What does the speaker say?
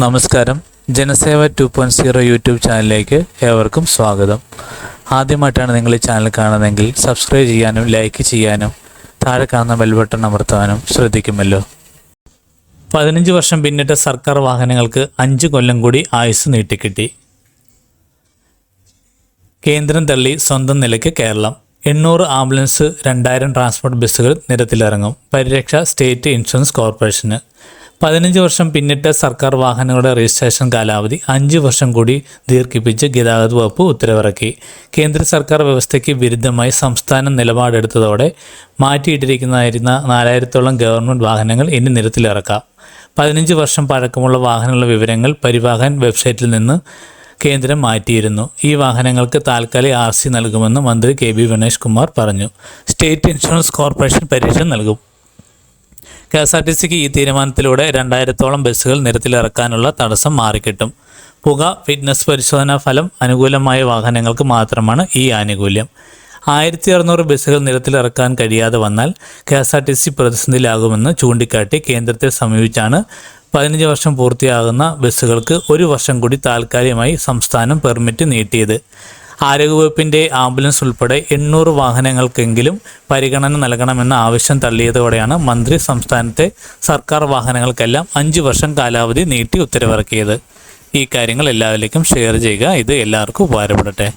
നമസ്കാരം. Janaseva two point zero YouTube ചാനലിലേക്ക് ഏവർക്കും സ്വാഗതം. ആദ്യമായിട്ടാണ് നിങ്ങൾ ഈ ചാനൽ കാണുന്നതെങ്കിൽ സബ്സ്ക്രൈബ് ചെയ്യാനും ലൈക്ക് ചെയ്യാനും താഴെ കാണുന്ന ബെൽ ബട്ടൺ അമർത്താനും ശ്രദ്ധിക്കുമല്ലോ. പതിനഞ്ച് വർഷം പിന്നിട്ട സർക്കാർ വാഹനങ്ങൾക്ക് അഞ്ച് കൊല്ലം കൂടി ആയുസ് നീട്ടിക്കിട്ടി. കേന്ദ്രം തള്ളി സ്വന്തം നിലയ്ക്ക് കേരളം. എണ്ണൂറ് ആംബുലൻസ് രണ്ടായിരം ട്രാൻസ്പോർട്ട് ബസ്സുകൾ നിരത്തിലിറങ്ങും. പരിരക്ഷ സ്റ്റേറ്റ് ഇൻഷുറൻസ് കോർപ്പറേഷന്. പതിനഞ്ച് വർഷം പിന്നിട്ട സർക്കാർ വാഹനങ്ങളുടെ രജിസ്ട്രേഷൻ കാലാവധി അഞ്ച് വർഷം കൂടി ദീർഘിപ്പിച്ച് ഗതാഗത വകുപ്പ് ഉത്തരവിറക്കി. കേന്ദ്ര സർക്കാർ വ്യവസ്ഥയ്ക്ക് വിരുദ്ധമായി സംസ്ഥാനം നിലപാടെടുത്തതോടെ മാറ്റിയിട്ടിരിക്കുന്നതായിരുന്ന നാലായിരത്തോളം ഗവൺമെന്റ് വാഹനങ്ങൾ ഇനി നിരത്തിലിറക്കാം. പതിനഞ്ച് വർഷം പഴക്കമുള്ള വാഹനങ്ങളുടെ വിവരങ്ങൾ പരിവാഹൻ വെബ്സൈറ്റിൽ നിന്ന് കേന്ദ്രം മാറ്റിയിരുന്നു. ഈ വാഹനങ്ങൾക്ക് താൽക്കാലിക ആർ സി നൽകുമെന്ന് മന്ത്രി കെ ബി കുമാർ പറഞ്ഞു. സ്റ്റേറ്റ് ഇൻഷുറൻസ് കോർപ്പറേഷൻ പരീക്ഷ നൽകും. കെ എസ് ആർ ടി സിക്ക് ഈ തീരുമാനത്തിലൂടെ രണ്ടായിരത്തോളം ബസ്സുകൾ നിരത്തിലിറക്കാനുള്ള തടസ്സം മാറിക്കിട്ടും. പുക ഫിറ്റ്നസ് പരിശോധനാ ഫലം അനുകൂലമായ വാഹനങ്ങൾക്ക് മാത്രമാണ് ഈ ആനുകൂല്യം. ആയിരത്തി അറുന്നൂറ് ബസ്സുകൾ നിരത്തിലിറക്കാൻ കഴിയാതെ വന്നാൽ K S R T C പ്രതിസന്ധിയിലാകുമെന്ന് ചൂണ്ടിക്കാട്ടി കേന്ദ്രത്തെ സമീപിച്ചാണ് പതിനഞ്ച് വർഷം പൂർത്തിയാകുന്ന ബസ്സുകൾക്ക് ഒരു വർഷം കൂടി താൽക്കാലികമായി സംസ്ഥാനം പെർമിറ്റ് നീട്ടിയത്. ആരോഗ്യവകുപ്പിന്റെ ആംബുലൻസ് ഉൾപ്പെടെ എണ്ണൂറ് വാഹനങ്ങൾക്കെങ്കിലും പരിഗണന നൽകണമെന്ന ആവശ്യം തള്ളിയതോടെയാണ് മന്ത്രി സംസ്ഥാനത്തെ സർക്കാർ വാഹനങ്ങൾക്കെല്ലാം അഞ്ച് വർഷം കാലാവധി നീട്ടി ഉത്തരവിറക്കിയത്. ഈ കാര്യങ്ങൾ എല്ലാവരിലേക്കും ഷെയർ ചെയ്യുക. ഇത് എല്ലാവർക്കും ഉപകാരപ്പെടട്ടെ.